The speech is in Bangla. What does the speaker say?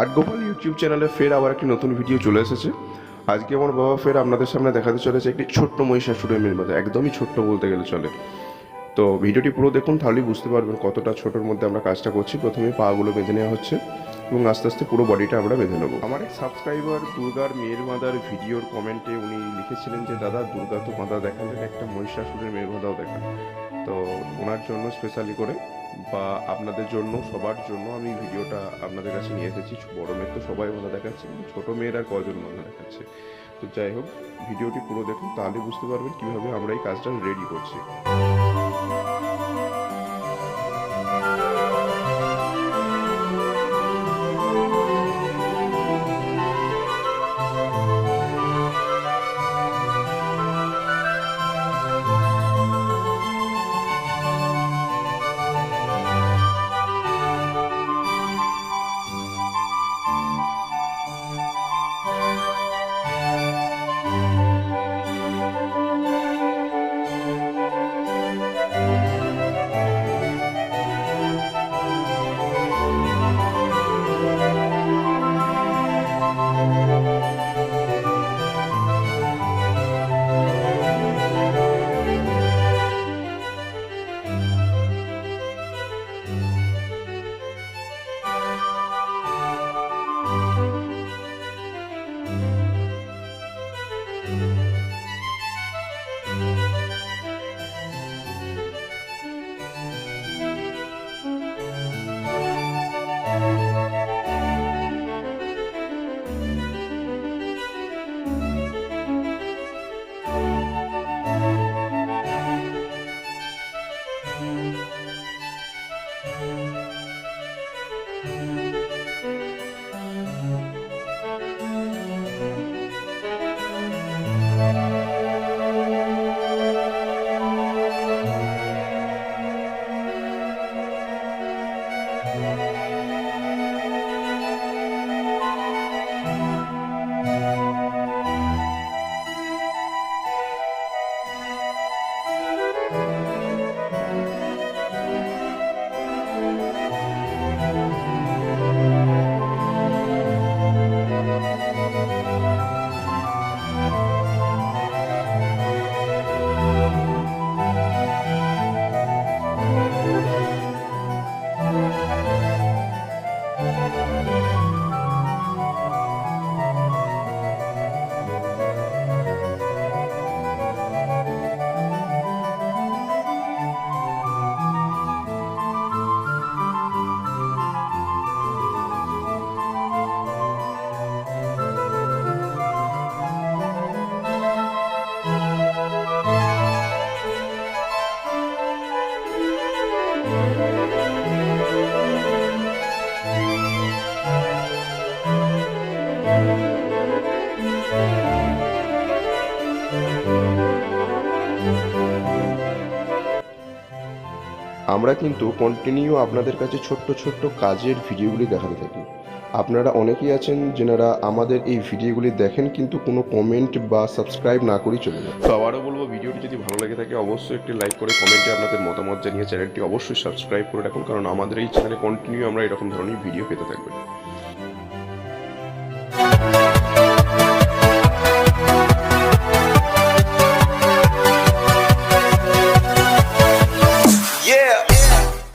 আর্ট গোপাল ইউটিউব চ্যানেলে ফের আবার একটি নতুন ভিডিও চলে এসেছে। আজকে আমার বাবা ফের আপনাদের সামনে দেখাতে চলেছে একটি ছোট্ট মহিষাসুরের মধ্যে একদমই ছোট্ট বলতে গেলে চলে। তো ভিডিওটি পুরো দেখুন, তাহলেই বুঝতে পারবেন কতটা ছোটোর মধ্যে আমরা কাজটা করছি। প্রথমে পাগুলো বেঁধে নেওয়া হচ্ছে। এবং আস্তে আস্তে পুরো বডিটা আমরা বেঁধে নেব। আমার এক সাবস্ক্রাইবার দুর্গার মেয়ের মাদার ভিডিওর কমেন্টে উনি লিখেছিলেন যে, দাদা, দুর্গা তো বাঁধা দেখালেন একটা মহিষাসুরের মেয়ের বাঁধাও দেখান। তো ওনার জন্য স্পেশালি করে বা আপনাদের জন্য, সবার জন্য আমি ভিডিওটা আপনাদের কাছে নিয়ে এসেছি। বড় মেয়ের তো সবাই বাঁধা দেখাচ্ছে ছোটো মেয়ের কজন বাঁধা দেখাচ্ছে? তো যাই হোক ভিডিওটি পুরো দেখুন, তাহলে বুঝতে পারবেন কীভাবে আমরা এই কাজটা রেডি করছি। আমরা কিন্তু কন্টিনিউ আপনাদের কাছে ছোট্ট ছোট্ট কাজের ভিডিওগুলি দেখাতে থাকি। আপনারা অনেকেই আছেন যেনারা আমাদের এই ভিডিওগুলি দেখেন কিন্তু কোনো কমেন্ট বা সাবস্ক্রাইব না করেই চলে যায় তো আবারও বলব, ভিডিওটি যদি ভালো লাগে থাকে অবশ্যই একটি লাইক করে কমেন্টে আপনাদের মতামত জানিয়ে চ্যানেলটি অবশ্যই সাবস্ক্রাইব করে রাখুন, কারণ আমাদের এই চ্যানেলে কন্টিনিউ আমরা এরকম ধরনের ভিডিও পেতে থাকবেন